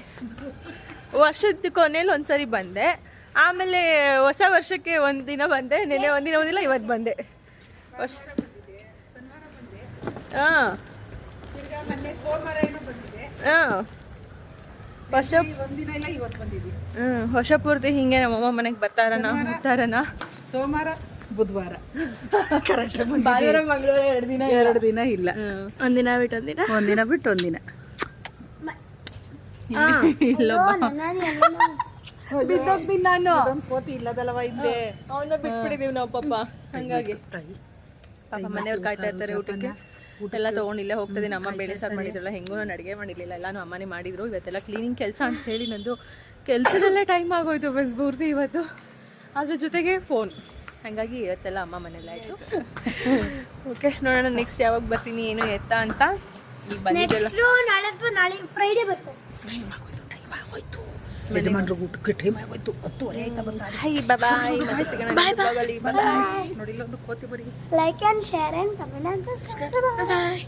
ವರ್ಷದ ಕೊನೆಯಲ್ಲಿ ಒಂದು ಸರಿ ಬಂದೆ. ಆಮೇಲೆ ಹೊಸ ವರ್ಷಕ್ಕೆ ಒಂದಿನ ದಿನ ಬಂದೆ ನೆನ್ನೆ ಒಂದಿನ ಒಂದಿಲ್ಲ ಇವತ್ತು ಬಂದೆ. ವರ್ಷ ಹಾಂ. ವರ್ಷ ಇಲ್ಲ ಹ್ಞೂ ವರ್ಷ ಪೂರ್ತಿ ಹಿಂಗೆ ನಮ್ಮಮ್ಮ ಮನೆಗೆ ಬರ್ತಾರನ ಬರ್ತಾರನ ಸೋಮವಾರ ಬುಧವಾರ. ಭಾನುವಾರ ಮಂಗಳವಾರ ಎರಡು ದಿನ ಎರಡು ದಿನ ಇಲ್ಲ. ಒಂದಿನ ಬಿಟ್ಟು ಒಂದಿನ ಒಂದಿನ ಬಿಟ್ಟು ಒಂದಿನ ಬಿದ್ದೋಗ್ತೀನಿ ನಾನು. ಕೋತಿ ಇಲ್ಲದಲ್ಲವ ಹಿಂದೆ ಅವನ್ನ ಬಿಟ್ಬಿಟ್ಟಿದೀವಿ ನಾವು ಪಾಪ. ಹಂಗಾಗಿ. ಪಾಪ ಮನೆಯವ್ರು ಕಾಯ್ತಾ ಇರ್ತಾರೆ ಊಟಕ್ಕೆ. ಎಲ್ಲ ತಗೊಂಡಿಲ್ಲ ಹೋಗ್ತದೆ ಅಮ್ಮ ಬೇಳೆ ಸಾರು ಮಾಡಿದ್ರಲ್ಲ ಹೆಂಗೂ ನಾನು ಅಡುಗೆ ಮಾಡಿರಲಿಲ್ಲ. ಎಲ್ಲಾನು ಅಮ್ಮನೇ ಮಾಡಿದ್ರು. ಇವತ್ತೆಲ್ಲ ಕ್ಲೀನಿಂಗ್ ಕೆಲಸ ಅಂತ ಹೇಳಿ ನಂದು ಕೆಲಸದಲ್ಲೇ ಟೈಮ್ ಆಗೋಯ್ತು ಬಸ್ ಪೂರ್ತಿ ಇವತ್ತು. ಅದ್ರ ಜೊತೆಗೆ ಫೋನ್ ಹಾಗಾಗಿ ಇವತ್ತೆಲ್ಲ ಅಮ್ಮ ಮನೇಲಿ ಆಯಿತು. ಓಕೆ ನೋಡೋಣ ನೆಕ್ಸ್ಟ್ ಯಾವಾಗ ಬರ್ತೀನಿ ಏನು ಎತ್ತ ಅಂತ. ಈಗ ಬಂದಿದ್ದೆಲ್ಲ ಫ್ರೈಡೇ ಬರ್ತದೆ. ಯಜಮಾನ್ರು ಊಟಕ್ಕೆ ಟೈಮ್ ಆಗೋಯ್ತು. ಹತ್ತುವರೆ ಆಯ್ತಾ ಬಂದ. ಹಾಯ್ ಬಾಯ್ ಮತ್ತೆ ಸಿಗೋಣ ಬಾಯ್ ನೋಡಿ ಇಲ್ಲೊಂದು ಕೋತಿ ಬರೀ like and share and comment ಅಂತ ಬಾಯ್